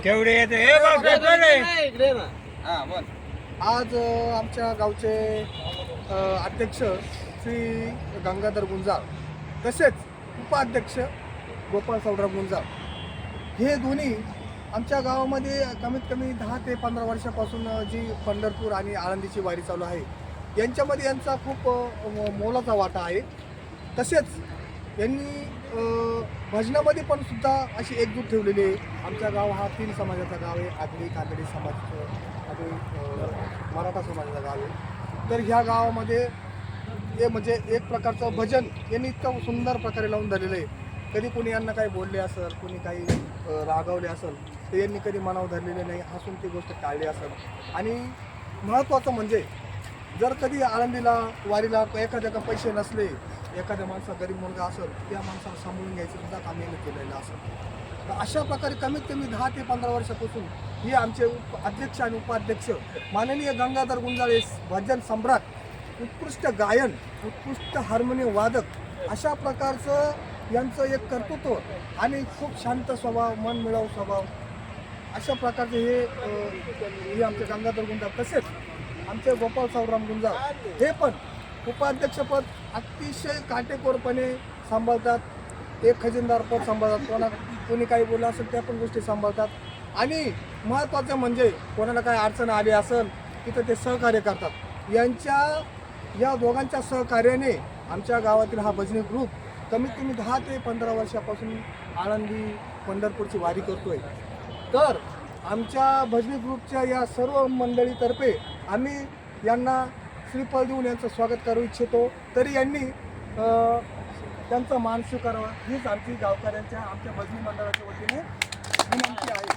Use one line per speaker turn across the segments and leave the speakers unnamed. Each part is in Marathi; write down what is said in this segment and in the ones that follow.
तेवढे येते? हे.
हा बोल.
आज अ, आमच्या गावचे अ, अध्यक्ष श्री गंगाधर गुंजाळ तसेच उपाध्यक्ष गोपाळ सावराम गुंजाळ हे दोन्ही आमच्या गावामध्ये कमीत कमी दहा ते पंधरा वर्षापासून जी पंढरपूर आणि आळंदीची वारी चालू आहे यांच्यामध्ये यांचा खूप अ, म- मोलाचा वाटा आहे. तसेच यांनी भजनामध्ये पण सुद्धा अशी एकजूट ठेवलेली आहे. आमचा गाव हा तीन समाजाचा गाव आहे. आगरी कातडी समाज आणि मराठा समाजाचा गाव आहे. तर ह्या गावामध्ये हे म्हणजे एक प्रकारचं भजन यांनी इतकं सुंदर प्रकारे लावून धरलेलं आहे. कधी कोणी यांना काही बोलले असेल कोणी काही रागावले असेल तर यांनी कधी मनाव धरलेले नाही. हसून ती गोष्ट टाळली असेल. आणि महत्त्वाचं म्हणजे जर कधी आळंदीला वारीला एखाद्याला पैसे नसले एखाद्या माणसा गरीब मुलगा असेल त्या माणसाला सांभाळून घ्यायचं सुद्धा काम यांनी केलेलं असेल. तर अशा प्रकारे कमीत कमी दहा ते पंधरा वर्षापासून हे आमचे उप अध्यक्ष आणि उपाध्यक्ष माननीय गंगाधर गुंजाळे भजन सम्राट उत्कृष्ट गायन उत्कृष्ट हार्मोनियम वादक अशा प्रकारचं यांचं एक कर्तृत्व आणि खूप शांत स्वभाव मन मिळावू स्वभाव अशा प्रकारचे हे हे आमचे गंगाधर गुंजाळ तसेच आमचे गोपाळ सावराम गुंजाळ हे पण उपाध्यक्षपद अतिशय काटेकोरपणे सांभाळतात. एक खजिनदारपद सांभाळतात. कोणा कोणी काही बोललं असेल त्या पण गोष्टी सांभाळतात. आणि महत्त्वाचं म्हणजे कोणाला काही अडचण आली असेल तिथं ते सहकार्य करतात. यांच्या या दोघांच्या सहकार्याने आमच्या गावातील हा भजनी ग्रुप कमीत कमी दहा ते पंधरा वर्षापासून आळंदी पंढरपूरची वारी करतोय. तर आमच्या भजनी ग्रुपच्या या सर्व मंडळीतर्फे आम्ही यांना श्रीफळ देऊन यांचं स्वागत करू इच्छितो. तरी यांनी त्यांचा मान स्वीकारावा. हीच आमची गावकऱ्यांच्या आमच्या भजनी मंडळाच्या वतीने विनंती आहे.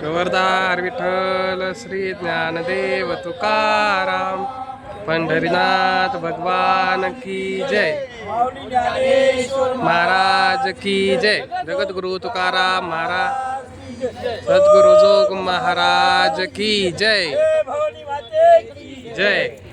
खबरदार विठ्ठल श्री ज्ञानदेव तुकाराम पंढरीनाथ भगवान की जय. महाराज की जय. जगद्गुरु तुकाराम महाराज सद्गुरु जोग महाराज की जय. जय.